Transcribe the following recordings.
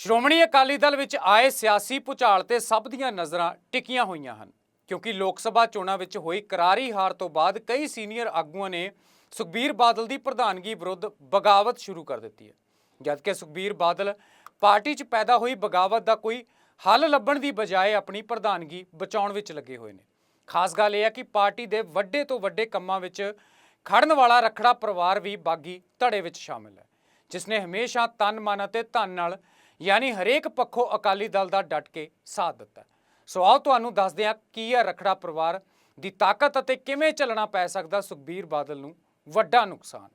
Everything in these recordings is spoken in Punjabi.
ਸ਼੍ਰੋਮਣੀ ਅਕਾਲੀ ਦਲ ਵਿੱਚ ਆਏ ਸਿਆਸੀ ਭੁਚਾਲ ਤੇ ਸਭ ਦੀਆਂ ਨਜ਼ਰਾਂ ਟਿਕੀਆਂ ਹੋਈਆਂ ਹਨ, ਕਿਉਂਕਿ ਲੋਕ ਸਭਾ ਚੋਣਾਂ ਵਿੱਚ ਹੋਈ ਕਰਾਰੀ ਹਾਰ ਤੋਂ ਬਾਅਦ ਕਈ ਸੀਨੀਅਰ ਆਗੂਆਂ ਨੇ ਸੁਖਬੀਰ ਬਾਦਲ ਦੀ ਪ੍ਰਧਾਨਗੀ ਵਿਰੁੱਧ ਬਗਾਵਤ ਸ਼ੁਰੂ ਕਰ ਦਿੱਤੀ ਹੈ। ਜਦਕਿ ਸੁਖਬੀਰ ਬਾਦਲ ਪਾਰਟੀ 'ਚ ਪੈਦਾ ਹੋਈ ਬਗਾਵਤ ਦਾ ਕੋਈ ਹੱਲ ਲੱਭਣ ਦੀ ਬਜਾਏ ਆਪਣੀ ਪ੍ਰਧਾਨਗੀ ਬਚਾਉਣ ਵਿੱਚ ਲੱਗੇ ਹੋਏ ਨੇ। ਖਾਸ ਗੱਲ ਇਹ ਹੈ ਕਿ ਪਾਰਟੀ ਦੇ ਵੱਡੇ ਤੋਂ ਵੱਡੇ ਕੰਮਾਂ ਵਿੱਚ ਖੜਨ ਵਾਲਾ ਰਖੜਾ ਪਰਿਵਾਰ ਵੀ ਬਾਗੀ ਧੜੇ ਵਿੱਚ ਸ਼ਾਮਿਲ ਹੈ, ਜਿਸ ਨੇ ਹਮੇਸ਼ਾ ਤਨ ਮਨ ਅਤੇ ਧਨ ਨਾਲ ਯਾਨੀ ਹਰੇਕ ਪੱਖੋਂ ਅਕਾਲੀ ਦਲ ਦਾ ਡਟ ਕੇ ਸਾਥ ਦਿੱਤਾ। ਸੋ ਆਓ ਤੁਹਾਨੂੰ ਦੱਸਦੇ ਹਾਂ ਕੀ ਹੈ ਰਖੜਾ ਪਰਿਵਾਰ ਦੀ ਤਾਕਤ ਅਤੇ ਕਿਵੇਂ ਚੱਲਣਾ ਪੈ ਸਕਦਾ ਸੁਖਬੀਰ ਬਾਦਲ ਨੂੰ ਵੱਡਾ ਨੁਕਸਾਨ।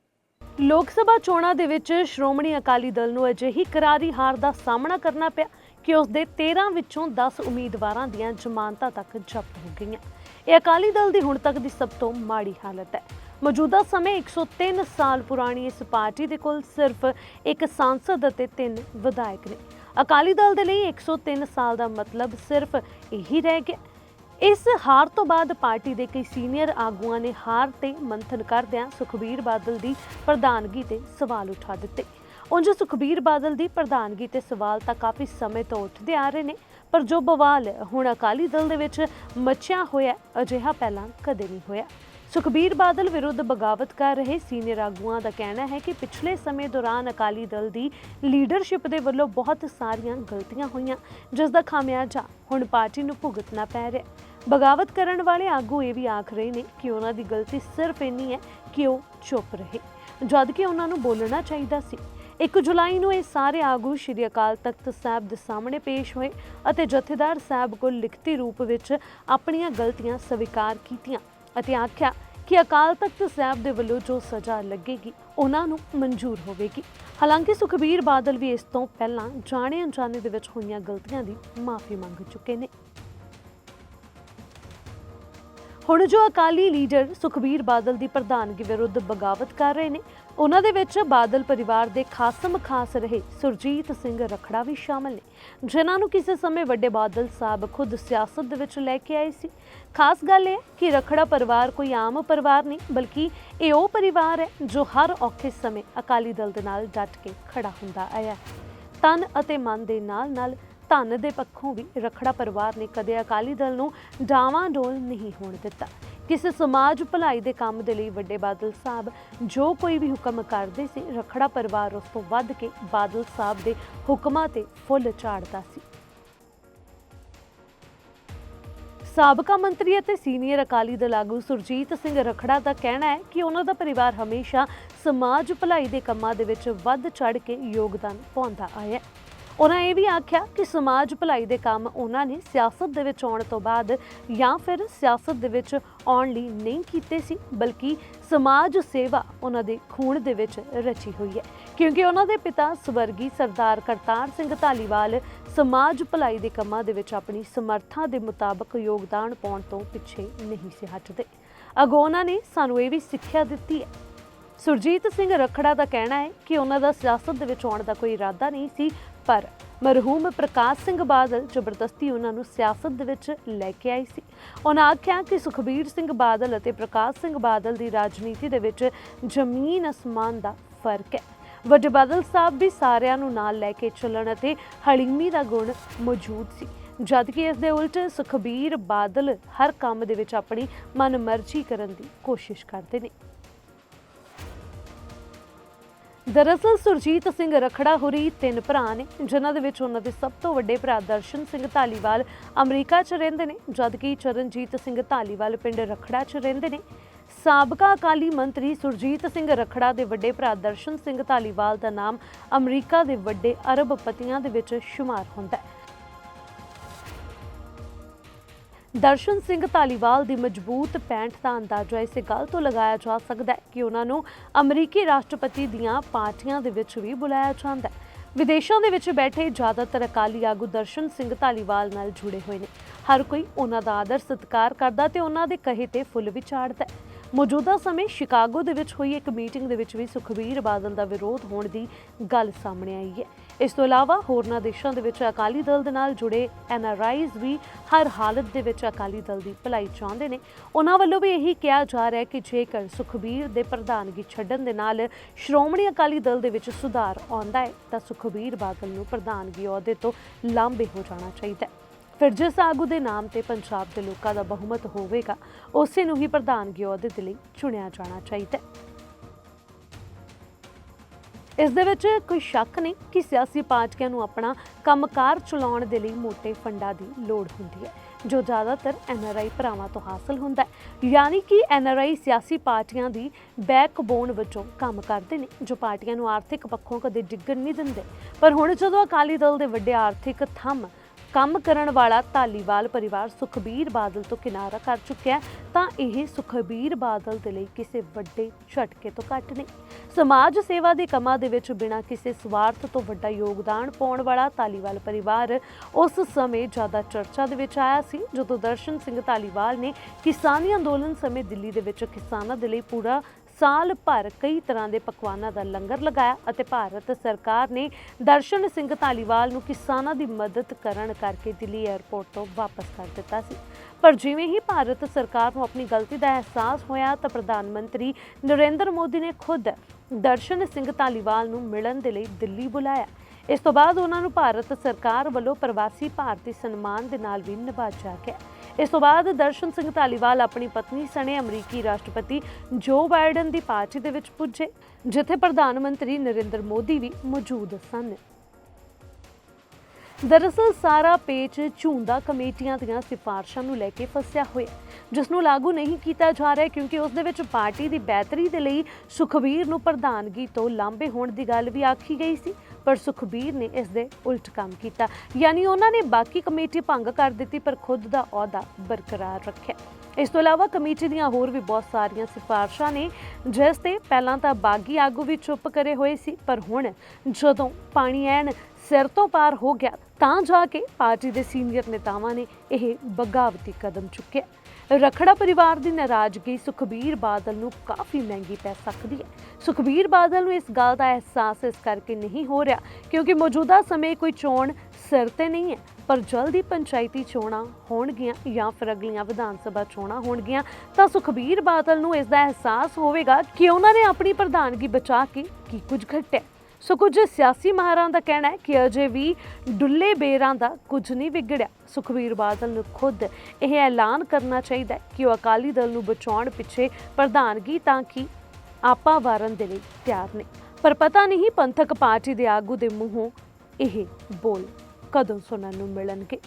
ਲੋਕ ਸਭਾ ਚੋਣਾਂ ਦੇ ਵਿੱਚ ਸ਼੍ਰੋਮਣੀ ਅਕਾਲੀ ਦਲ ਨੂੰ ਅਜਿਹੀ ਕਰਾਰੀ ਹਾਰ ਦਾ ਸਾਹਮਣਾ ਕਰਨਾ ਪਿਆ ਕਿ ਉਸ ਦੇ 13 ਵਿੱਚੋਂ 10 ਉਮੀਦਵਾਰਾਂ ਦੀਆਂ ਜ਼ਮਾਨਤਾਂ ਤੱਕ ਜ਼ਬਤ ਹੋ ਗਈਆਂ। ਇਹ ਅਕਾਲੀ ਦਲ ਦੀ ਹੁਣ ਤੱਕ ਦੀ ਸਭ ਤੋਂ ਮਾੜੀ ਹਾਲਤ ਹੈ। ਮੌਜੂਦਾ ਸਮੇਂ 103 ਸਾਲ ਪੁਰਾਣੀ ਇਸ ਪਾਰਟੀ ਦੇ ਕੋਲ ਸਿਰਫ ਇੱਕ ਸਾਂਸਦ ਅਤੇ ਤਿੰਨ ਵਿਧਾਇਕ ਨੇ। ਅਕਾਲੀ ਦਲ ਦੇ ਲਈ 103 ਸਾਲ ਦਾ ਮਤਲਬ ਸਿਰਫ ਇਹੀ ਰਹਿ ਗਿਆ। ਇਸ ਹਾਰ ਤੋਂ ਬਾਅਦ ਪਾਰਟੀ ਦੇ ਕਈ ਸੀਨੀਅਰ ਆਗੂਆਂ ਨੇ ਹਾਰ ਤੇ ਮੰਥਨ ਕਰਦਿਆਂ ਸੁਖਬੀਰ ਬਾਦਲ ਦੀ ਪ੍ਰਧਾਨਗੀ ਤੇ ਸਵਾਲ ਉਠਾ ਦਿੱਤੇ। ਉਂਝ ਸੁਖਬੀਰ ਬਾਦਲ ਦੀ ਪ੍ਰਧਾਨਗੀ ਤੇ ਸਵਾਲ ਤਾਂ ਕਾਫੀ ਸਮੇਂ ਤੋਂ ਉੱਠਦੇ ਆ ਰਹੇ ਨੇ, ਪਰ ਜੋ ਬਵਾਲ ਹੁਣ ਅਕਾਲੀ ਦਲ ਦੇ ਵਿੱਚ ਮੱਚਿਆ ਹੋਇਆ, ਅਜਿਹਾ ਪਹਿਲਾਂ ਕਦੇ ਨਹੀਂ ਹੋਇਆ। ਸੁਖਬੀਰ ਬਾਦਲ ਵਿਰੁੱਧ ਬਗਾਵਤ ਕਰ ਰਹੇ ਸੀਨੀਅਰ ਆਗੂਆਂ ਦਾ ਕਹਿਣਾ ਹੈ ਕਿ ਪਿਛਲੇ ਸਮੇਂ ਦੌਰਾਨ ਅਕਾਲੀ ਦਲ ਦੀ ਲੀਡਰਸ਼ਿਪ ਦੇ ਵੱਲੋਂ ਬਹੁਤ ਸਾਰੀਆਂ ਗਲਤੀਆਂ ਹੋਈਆਂ, ਜਿਸ ਦਾ ਖਾਮਿਆਜਾ ਹੁਣ ਪਾਰਟੀ ਨੂੰ ਭੁਗਤਣਾ ਪੈ ਰਿਹਾ ਹੈ। ਬਗਾਵਤ ਕਰਨ ਵਾਲੇ ਆਗੂ ਇਹ ਵੀ ਆਖ ਰਹੇ ਨੇ ਕਿ ਉਹਨਾਂ ਦੀ ਗਲਤੀ ਸਿਰਫ ਇੰਨੀ ਹੈ ਕਿ ਉਹ ਚੁੱਪ ਰਹੇ ਜਦ ਕਿ ਉਹਨਾਂ ਨੂੰ ਬੋਲਣਾ ਚਾਹੀਦਾ ਸੀ 1 ਜੁਲਾਈ ਨੂੰ ਇਹ ਸਾਰੇ ਆਗੂ ਸ਼੍ਰੀ ਅਕਾਲ ਤਖਤ ਸਾਹਿਬ ਦੇ ਸਾਹਮਣੇ ਪੇਸ਼ ਹੋਏ ਅਤੇ ਜਥੇਦਾਰ ਸਾਹਿਬ ਕੋਲ ਲਿਖਤੀ ਰੂਪ ਵਿੱਚ ਆਪਣੀਆਂ ਗਲਤੀਆਂ ਸਵੀਕਾਰ ਕੀਤੀਆਂ ਅਤੇ ਆਖਿਆ ਕਿ ਅਕਾਲ ਤਖਤ ਸਾਹਿਬ ਦੇ ਵੱਲੋਂ ਜੋ ਸਜ਼ਾ ਲੱਗੇਗੀ, ਉਹਨਾਂ ਨੂੰ ਮਨਜ਼ੂਰ ਹੋਵੇਗੀ। ਹਾਲਾਂਕਿ ਸੁਖਬੀਰ ਬਾਦਲ ਵੀ ਇਸ ਤੋਂ ਪਹਿਲਾਂ ਜਾਣੇ ਅਣਜਾਣੇ ਦੇ ਵਿੱਚ ਹੋਈਆਂ ਗਲਤੀਆਂ ਦੀ ਮਾਫੀ ਮੰਗ ਚੁੱਕੇ ਨੇ। ਹੁਣ ਜੋ ਅਕਾਲੀ ਲੀਡਰ ਸੁਖਬੀਰ ਬਾਦਲ ਦੀ ਪ੍ਰਧਾਨਗੀ ਵਿਰੁੱਧ ਬਗਾਵਤ ਕਰ ਰਹੇ ਨੇ, ਉਹਨਾਂ ਦੇ ਵਿੱਚ ਬਾਦਲ ਪਰਿਵਾਰ ਦੇ ਖਾਸਮ ਖਾਸ ਰਹੇ ਸੁਰਜੀਤ ਸਿੰਘ ਰਖੜਾ ਵੀ ਸ਼ਾਮਲ ਨੇ, ਜਿਨ੍ਹਾਂ ਨੂੰ ਕਿਸੇ ਸਮੇਂ ਵੱਡੇ ਬਾਦਲ ਸਾਹਿਬ ਖੁਦ ਸਿਆਸਤ ਦੇ ਵਿੱਚ ਲੈ ਕੇ ਆਏ ਸੀ। ਖਾਸ ਗੱਲ ਇਹ ਕਿ ਰਖੜਾ ਪਰਿਵਾਰ ਕੋਈ ਆਮ ਪਰਿਵਾਰ ਨਹੀਂ, ਬਲਕਿ ਇਹ ਉਹ ਪਰਿਵਾਰ ਹੈ ਜੋ ਹਰ ਔਖੇ ਸਮੇਂ ਅਕਾਲੀ ਦਲ ਦੇ ਨਾਲ ਡਟ ਕੇ ਖੜਾ ਹੁੰਦਾ ਆਇਆ ਤਨ ਅਤੇ ਮਨ ਦੇ ਨਾਲ ਨਾਲ ਧਨ ਦੇ ਪੱਖੋਂ ਵੀ ਰਖੜਾ ਪਰਿਵਾਰ ਨੇ ਕਦੇ ਅਕਾਲੀ ਦਲ ਨੂੰ ਡਾਵਾਂ ਡੋਲ ਨਹੀਂ ਹੋਣ ਦਿੱਤਾ। ਕਿਸੇ ਸਮਾਜ ਭਲਾਈ ਦੇ ਕੰਮ ਦੇ ਲਈ ਵੱਡੇ ਬਾਦਲ ਸਾਹਿਬ ਜੋ ਕੋਈ ਵੀ ਹੁਕਮ ਕਰਦੇ ਸੀ, ਰਖੜਾ ਪਰਿਵਾਰ ਉਸ ਤੋਂ ਵੱਧ ਕੇ ਬਾਦਲ ਸਾਹਿਬ ਦੇ ਹੁਕਮਾਂ ਤੇ ਫੁੱਲ ਝਾੜਦਾ ਸੀ। ਸਾਬਕਾ ਮੰਤਰੀ ਅਤੇ ਸੀਨੀਅਰ ਅਕਾਲੀ ਦਲ ਆਗੂ ਸੁਰਜੀਤ ਸਿੰਘ ਰਖੜਾ ਦਾ ਕਹਿਣਾ ਹੈ ਕਿ ਉਹਨਾਂ ਦਾ ਪਰਿਵਾਰ ਹਮੇਸ਼ਾ ਸਮਾਜ ਭਲਾਈ ਦੇ ਕੰਮਾਂ ਦੇ ਵਿੱਚ ਵੱਧ ਚੜ ਕੇ ਯੋਗਦਾਨ ਪਾਉਂਦਾ ਆਇਆ ਹੈ। ਉਹਨਾਂ ਇਹ ਵੀ ਆਖਿਆ ਕਿ ਸਮਾਜ ਭਲਾਈ ਦੇ ਕੰਮ ਉਹਨਾਂ ਨੇ ਸਿਆਸਤ ਦੇ ਵਿੱਚ ਆਉਣ ਤੋਂ ਬਾਅਦ ਜਾਂ ਫਿਰ ਸਿਆਸਤ ਦੇ ਵਿੱਚ ਆਉਣ ਲਈ ਨਹੀਂ ਕੀਤੇ ਸੀ, ਬਲਕਿ ਸਮਾਜ ਸੇਵਾ ਉਹਨਾਂ ਦੇ ਖੂਨ ਦੇ ਵਿੱਚ ਰਚੀ ਹੋਈ ਹੈ। ਕਿਉਂਕਿ ਉਹਨਾਂ ਦੇ ਪਿਤਾ ਸਵਰਗੀ ਸਰਦਾਰ ਕਰਤਾਰ ਸਿੰਘ ਧਾਲੀਵਾਲ ਸਮਾਜ ਭਲਾਈ ਦੇ ਕੰਮਾਂ ਦੇ ਵਿੱਚ ਆਪਣੀ ਸਮਰੱਥਾ ਦੇ ਮੁਤਾਬਕ ਯੋਗਦਾਨ ਪਾਉਣ ਤੋਂ ਪਿੱਛੇ ਨਹੀਂ ਸੀ ਹਟਦੇ। ਅਗੋਂ ਉਹਨਾਂ ਨੇ ਸਾਨੂੰ ਇਹ ਵੀ ਸਿੱਖਿਆ ਦਿੱਤੀ ਹੈ। ਸੁਰਜੀਤ ਸਿੰਘ ਰਖੜਾ ਦਾ ਕਹਿਣਾ ਹੈ ਕਿ ਉਹਨਾਂ ਦਾ ਸਿਆਸਤ ਦੇ ਵਿੱਚ ਆਉਣ ਦਾ ਕੋਈ ਇਰਾਦਾ ਨਹੀਂ ਸੀ ਪਰ ਮਰਹੂਮ ਪ੍ਰਕਾਸ਼ ਸਿੰਘ ਬਾਦਲ ਜ਼ਬਰਦਸਤੀ ਉਹਨਾਂ ਨੂੰ ਸਿਆਸਤ ਦੇ ਵਿੱਚ ਲੈ ਕੇ ਆਈ ਸੀ। ਉਹਨਾਂ ਆਖਿਆ ਕਿ ਸੁਖਬੀਰ ਸਿੰਘ ਬਾਦਲ ਅਤੇ ਪ੍ਰਕਾਸ਼ ਸਿੰਘ ਬਾਦਲ ਦੀ ਰਾਜਨੀਤੀ ਦੇ ਵਿੱਚ ਜ਼ਮੀਨ ਅਸਮਾਨ ਦਾ ਫ਼ਰਕ ਹੈ। ਵੱਡੇ ਬਾਦਲ ਸਾਹਿਬ ਵੀ ਸਾਰਿਆਂ ਨੂੰ ਨਾਲ ਲੈ ਕੇ ਚੱਲਣ ਅਤੇ ਹਲੀਮੀ ਦਾ ਗੁਣ ਮੌਜੂਦ ਸੀ। ਜਦ ਕਿ ਇਸ ਦੇ ਉਲਟ ਸੁਖਬੀਰ ਬਾਦਲ ਹਰ ਕੰਮ ਦੇ ਵਿੱਚ ਆਪਣੀ ਮਨਮਰਜ਼ੀ ਕਰਨ ਦੀ ਕੋਸ਼ਿਸ਼ ਕਰਦੇ ਨੇ। ਦਰਅਸਲ ਸੁਰਜੀਤ ਸਿੰਘ ਰਖੜਾ ਹੋਰੀ ਤਿੰਨ ਭਰਾ ਨੇ, ਜਿਨ੍ਹਾਂ ਦੇ ਵਿੱਚ ਉਹਨਾਂ ਦੇ ਸਭ ਤੋਂ ਵੱਡੇ ਭਰਾ ਦਰਸ਼ਨ ਸਿੰਘ ਧਾਲੀਵਾਲ ਅਮਰੀਕਾ 'ਚ ਰਹਿੰਦੇ ਨੇ, ਜਦਕਿ ਚਰਨਜੀਤ ਸਿੰਘ ਧਾਲੀਵਾਲ ਪਿੰਡ ਰਖੜਾ 'ਚ ਰਹਿੰਦੇ ਨੇ। ਸਾਬਕਾ ਅਕਾਲੀ ਮੰਤਰੀ ਸੁਰਜੀਤ ਸਿੰਘ ਰਖੜਾ ਦੇ ਵੱਡੇ ਭਰਾ ਦਰਸ਼ਨ ਸਿੰਘ ਧਾਲੀਵਾਲ ਦਾ ਨਾਮ ਅਮਰੀਕਾ ਦੇ ਵੱਡੇ ਅਰਬ ਪਤੀਆਂ ਦੇ ਵਿੱਚ ਸ਼ੁਮਾਰ ਹੁੰਦਾ ਹੈ। ਦਰਸ਼ਨ ਸਿੰਘ ਧਾਲੀਵਾਲ ਦੀ ਮਜ਼ਬੂਤ ਪੈਂਠ ਦਾ ਅੰਦਾਜ਼ਾ ਇਸੇ ਗੱਲ ਤੋਂ ਲਗਾਇਆ ਜਾ ਸਕਦਾ ਹੈ ਕਿ ਉਹਨਾਂ ਨੂੰ ਅਮਰੀਕੀ ਰਾਸ਼ਟਰਪਤੀ ਦੀਆਂ ਪਾਰਟੀਆਂ ਦੇ ਵਿੱਚ ਵੀ ਬੁਲਾਇਆ ਜਾਂਦਾ ਹੈ। ਵਿਦੇਸ਼ਾਂ ਦੇ ਵਿੱਚ ਬੈਠੇ ਜ਼ਿਆਦਾਤਰ ਅਕਾਲੀ ਆਗੂ ਦਰਸ਼ਨ ਸਿੰਘ ਧਾਲੀਵਾਲ ਨਾਲ ਜੁੜੇ ਹੋਏ ਨੇ। ਹਰ ਕੋਈ ਉਹਨਾਂ ਦਾ ਆਦਰ ਸਤਿਕਾਰ ਕਰਦਾ ਤੇ ਉਹਨਾਂ ਦੇ ਕਹੇ ਤੇ ਫੁੱਲ ਵੀ ਚਾੜਦਾ ਹੈ। ਮੌਜੂਦਾ ਸਮੇਂ ਸ਼ਿਕਾਗੋ ਦੇ ਵਿੱਚ ਹੋਈ ਇੱਕ ਮੀਟਿੰਗ ਦੇ ਵਿੱਚ ਵੀ ਸੁਖਬੀਰ ਬਾਦਲ ਦਾ ਵਿਰੋਧ ਹੋਣ ਦੀ ਗੱਲ ਸਾਹਮਣੇ ਆਈ ਹੈ। ਇਸ ਤੋਂ ਇਲਾਵਾ ਹੋਰਨਾਂ ਦੇਸ਼ਾਂ ਦੇ ਵਿੱਚ ਅਕਾਲੀ ਦਲ ਦੇ ਨਾਲ ਜੁੜੇ ਐੱਨ ਆਰ ਆਈਜ਼ ਵੀ ਹਰ ਹਾਲਤ ਦੇ ਵਿੱਚ ਅਕਾਲੀ ਦਲ ਦੀ ਭਲਾਈ ਚਾਹੁੰਦੇ ਨੇ। ਉਹਨਾਂ ਵੱਲੋਂ ਵੀ ਇਹੀ ਕਿਹਾ ਜਾ ਰਿਹਾ ਹੈ ਕਿ ਜੇਕਰ ਸੁਖਬੀਰ ਦੇ ਪ੍ਰਧਾਨਗੀ ਛੱਡਣ ਦੇ ਨਾਲ ਸ਼੍ਰੋਮਣੀ ਅਕਾਲੀ ਦਲ ਦੇ ਵਿੱਚ ਸੁਧਾਰ ਆਉਂਦਾ ਹੈ, ਤਾਂ ਸੁਖਬੀਰ ਬਾਦਲ ਨੂੰ ਪ੍ਰਧਾਨਗੀ ਅਹੁਦੇ ਤੋਂ ਲਾਂਭੇ ਹੋ ਜਾਣਾ ਚਾਹੀਦਾ ਹੈ। ਫਿਰ ਜਿਸ ਆਗੂ ਦੇ ਨਾਮ ਤੇ ਪੰਜਾਬ ਦੇ ਲੋਕਾਂ ਦਾ ਬਹੁਮਤ ਹੋਵੇਗਾ, ਉਸੇ ਨੂੰ ਹੀ ਪ੍ਰਧਾਨਗੀ ਅਹੁਦੇ ਦੇ ਲਈ ਚੁਣਿਆ ਜਾਣਾ ਚਾਹੀਦਾ ਹੈ। ਇਸ ਦੇ ਵਿੱਚ ਕੋਈ ਸ਼ੱਕ ਨਹੀਂ ਕਿ ਸਿਆਸੀ ਪਾਰਟੀਆਂ ਨੂੰ ਆਪਣਾ ਕੰਮਕਾਰ ਚਲਾਉਣ ਦੇ ਲਈ ਮੋٹے ਫੰਡਾਂ ਦੀ ਲੋੜ ਹੁੰਦੀ ਹੈ, ਜੋ ਜ਼ਿਆਦਾਤਰ ਐਨਆਰਆਈ ਭਰਾਵਾਂ ਤੋਂ ਹਾਸਲ ਹੁੰਦਾ ਹੈ। ਯਾਨੀ ਕਿ ਐਨਆਰਆਈ ਸਿਆਸੀ ਪਾਰਟੀਆਂ ਦੀ ਬੈਕਬੋਨ ਵਜੋਂ ਕੰਮ ਕਰਦੇ ਨੇ, ਜੋ ਪਾਰਟੀਆਂ ਨੂੰ ਆਰਥਿਕ ਪੱਖੋਂ ਕਦੇ ਡਿੱਗਣ ਨਹੀਂ ਦਿੰਦੇ। ਪਰ ਹੁਣ ਜਦੋਂ ਅਕਾਲੀ ਦਲ ਦੇ ਵੱਡੇ ਆਰਥਿਕ ਥੰਮ ਕੰਮ ਕਰਨ ਵਾਲਾ ਧਾਲੀਵਾਲ ਪਰਿਵਾਰ ਸੁਖਬੀਰ ਬਾਦਲ ਤੋਂ ਕਿਨਾਰਾ ਕਰ ਚੁੱਕਿਆ ਤਾਂ ਇਹ ਸੁਖਬੀਰ ਬਾਦਲ ਦੇ ਲਈ ਕਿਸੇ ਵੱਡੇ ਝਟਕੇ ਤੋਂ ਘੱਟ ਨਹੀਂ। ਸਮਾਜ ਸੇਵਾ ਦੇ ਕੰਮਾਂ ਦੇ ਵਿੱਚ ਬਿਨਾਂ ਕਿਸੇ ਸਵਾਰਥ ਤੋਂ ਵੱਡਾ ਯੋਗਦਾਨ ਪਾਉਣ ਵਾਲਾ ਧਾਲੀਵਾਲ ਪਰਿਵਾਰ ਉਸ ਸਮੇਂ ਜ਼ਿਆਦਾ ਚਰਚਾ ਦੇ ਵਿੱਚ ਆਇਆ ਸੀ, ਜਦੋਂ ਦਰਸ਼ਨ ਸਿੰਘ ਧਾਲੀਵਾਲ ਨੇ ਕਿਸਾਨੀ ਅੰਦੋਲਨ ਸਮੇਂ ਦਿੱਲੀ ਦੇ ਵਿੱਚ ਕਿਸਾਨਾਂ ਦੇ ਲਈ ਪੂਰਾ ਸਾਲ ਭਰ ਕਈ ਤਰ੍ਹਾਂ ਦੇ ਪਕਵਾਨਾਂ ਦਾ ਲੰਗਰ ਲਗਾਇਆ ਅਤੇ ਭਾਰਤ ਸਰਕਾਰ ਨੇ ਦਰਸ਼ਨ ਸਿੰਘ ਧਾਲੀਵਾਲ ਨੂੰ ਕਿਸਾਨਾਂ ਦੀ ਮਦਦ ਕਰਨ ਕਰਕੇ ਦਿੱਲੀ 에ਅਰਪੋਰਟ ਤੋਂ ਵਾਪਸ ਕਰ ਦਿੱਤਾ ਸੀ। ਪਰ ਜਿਵੇਂ ਹੀ ਭਾਰਤ ਸਰਕਾਰ ਨੂੰ ਆਪਣੀ ਗਲਤੀ ਦਾ ਅਹਿਸਾਸ ਹੋਇਆ ਤਾਂ ਪ੍ਰਧਾਨ ਮੰਤਰੀ ਨਰਿੰਦਰ ਮੋਦੀ ਨੇ ਖੁਦ ਦਰਸ਼ਨ ਸਿੰਘ ਧਾਲੀਵਾਲ ਨੂੰ ਮਿਲਣ ਦੇ ਲਈ ਦਿੱਲੀ ਬੁਲਾਇਆ। ਇਸ ਤੋਂ ਬਾਅਦ ਉਹਨਾਂ ਨੂੰ ਭਾਰਤ ਸਰਕਾਰ ਵੱਲੋਂ ਪ੍ਰਵਾਸੀ ਭਾਰਤੀ ਸਨਮਾਨ ਦੇ ਨਾਲ ਵੀ ਨਿਵਾਜਿਆ ਗਿਆ। ਇਸ ਤੋਂ ਬਾਅਦ ਦਰਸ਼ਨ ਸਿੰਘ ਧਾਲੀਵਾਲ ਆਪਣੀ ਪਤਨੀ ਸਣੇ ਅਮਰੀਕੀ ਰਾਸ਼ਟਰਪਤੀ ਜੋ ਬਾਈਡਨ ਦੀ ਪਾਰਟੀ ਦੇ ਵਿੱਚ ਪੁੱਜੇ, ਜਿੱਥੇ ਪ੍ਰਧਾਨ ਮੰਤਰੀ ਨਰਿੰਦਰ ਮੋਦੀ ਵੀ ਮੌਜੂਦ ਸਨ। ਦਰਅਸਲ ਸਾਰਾ ਪੇਚ ਝੂੰਦਾ ਕਮੇਟੀਆਂ ਦੀਆਂ ਸਿਫਾਰਸ਼ਾਂ ਨੂੰ ਲੈ ਕੇ ਫਸਿਆ ਹੋਇਆ, ਜਿਸ ਨੂੰ ਲਾਗੂ ਨਹੀਂ ਕੀਤਾ ਜਾ ਰਿਹਾ ਕਿਉਂਕਿ ਉਸ ਦੇ ਵਿੱਚ ਪਾਰਟੀ ਦੀ ਬਿਹਤਰੀ ਦੇ ਲਈ ਸੁਖਬੀਰ ਨੂੰ ਪ੍ਰਧਾਨਗੀ ਤੋਂ ਲਾਂਭੇ ਹੋਣ ਦੀ ਗੱਲ ਵੀ ਆਖੀ ਗਈ ਸੀ। ਪਰ ਸੁਖਬੀਰ ਨੇ ਇਸ ਦੇ ਉਲਟ ਕੰਮ ਕੀਤਾ। ਯਾਨੀ ਉਹਨਾਂ ਨੇ ਬਾਕੀ ਕਮੇਟੀ ਭੰਗ ਕਰ ਦਿੱਤੀ, ਪਰ ਖੁਦ ਦਾ ਅਹੁਦਾ ਬਰਕਰਾਰ ਰੱਖਿਆ। ਇਸ ਤੋਂ ਇਲਾਵਾ ਕਮੇਟੀ ਦੀਆਂ ਹੋਰ ਵੀ ਬਹੁਤ ਸਾਰੀਆਂ ਸਿਫਾਰਸ਼ਾਂ ਨੇ, ਜਿਸ ਤੇ ਪਹਿਲਾਂ ਤਾਂ ਬਾਗੀ ਆਗੂ ਵੀ ਚੁੱਪ ਕਰੇ ਹੋਏ ਸੀ, ਪਰ ਹੁਣ ਜਦੋਂ ਪਾਣੀ ਐਨ ਸਿਰ ਤੋਂ ਪਾਰ ਹੋ ਗਿਆ, ਤਾਂ ਜਾ ਕੇ ਪਾਰਟੀ ਦੇ ਸੀਨੀਅਰ ਨੇਤਾਵਾਂ ਨੇ ਇਹ ਬਗਾਵਤੀ ਕਦਮ ਚੁੱਕਿਆ। ਰਖੜਾ ਪਰਿਵਾਰ ਦੀ ਨਾਰਾਜ਼ਗੀ ਸੁਖਬੀਰ ਬਾਦਲ ਨੂੰ ਕਾਫੀ ਮਹਿੰਗੀ ਪੈ ਸਕਦੀ ਹੈ। ਸੁਖਬੀਰ ਬਾਦਲ ਨੂੰ ਇਸ ਗੱਲ ਦਾ ਅਹਿਸਾਸ ਇਸ ਕਰਕੇ ਨਹੀਂ ਹੋ ਰਿਹਾ ਕਿਉਂਕਿ ਮੌਜੂਦਾ ਸਮੇਂ ਕੋਈ ਚੋਣ ਸਿਰ ਤੇ ਨਹੀਂ ਹੈ, ਪਰ ਜਲਦੀ ਪੰਚਾਇਤੀ ਚੋਣਾਂ ਹੋਣਗੀਆਂ ਜਾਂ ਫਿਰ ਅਗਲੀਆਂ ਵਿਧਾਨ ਸਭਾ ਚੋਣਾਂ ਹੋਣਗੀਆਂ, ਤਾਂ ਸੁਖਬੀਰ ਬਾਦਲ ਨੂੰ ਇਸ ਦਾ ਅਹਿਸਾਸ ਹੋਵੇਗਾ ਕਿ ਉਹਨਾਂ ਨੇ ਆਪਣੀ ਪ੍ਰਧਾਨਗੀ ਬਚਾ ਕੇ ਕੀ ਕੁਝ ਘਟਿਆ। ਸੋ ਕੁਝ ਸਿਆਸੀ ਮਾਹਰਾਂ ਦਾ ਕਹਿਣਾ ਹੈ ਕਿ ਅਜੇ ਵੀ ਡੁੱਲੇ ਬੇਰਾਂ ਦਾ ਕੁਝ ਨਹੀਂ ਵਿਗੜਿਆ। ਸੁਖਬੀਰ ਬਾਦਲ ਨੂੰ ਖੁਦ ਇਹ ਐਲਾਨ ਕਰਨਾ ਚਾਹੀਦਾ ਕਿ ਉਹ ਅਕਾਲੀ ਦਲ ਨੂੰ ਬਚਾਉਣ ਪਿੱਛੇ ਪ੍ਰਧਾਨਗੀ ਤਾਂ ਕਿ ਆਪਾ ਵਾਰਨ ਦੇ ਲਈ ਤਿਆਰ ਨੇ। ਪਰ ਪਤਾ ਨਹੀਂ ਪੰਥਕ ਪਾਰਟੀ ਦੇ ਆਗੂ ਦੇ ਮੂੰਹੋਂ ਇਹ ਬੋਲ ਕਦੋਂ ਸੁਣਨ ਨੂੰ ਮਿਲਣਗੇ।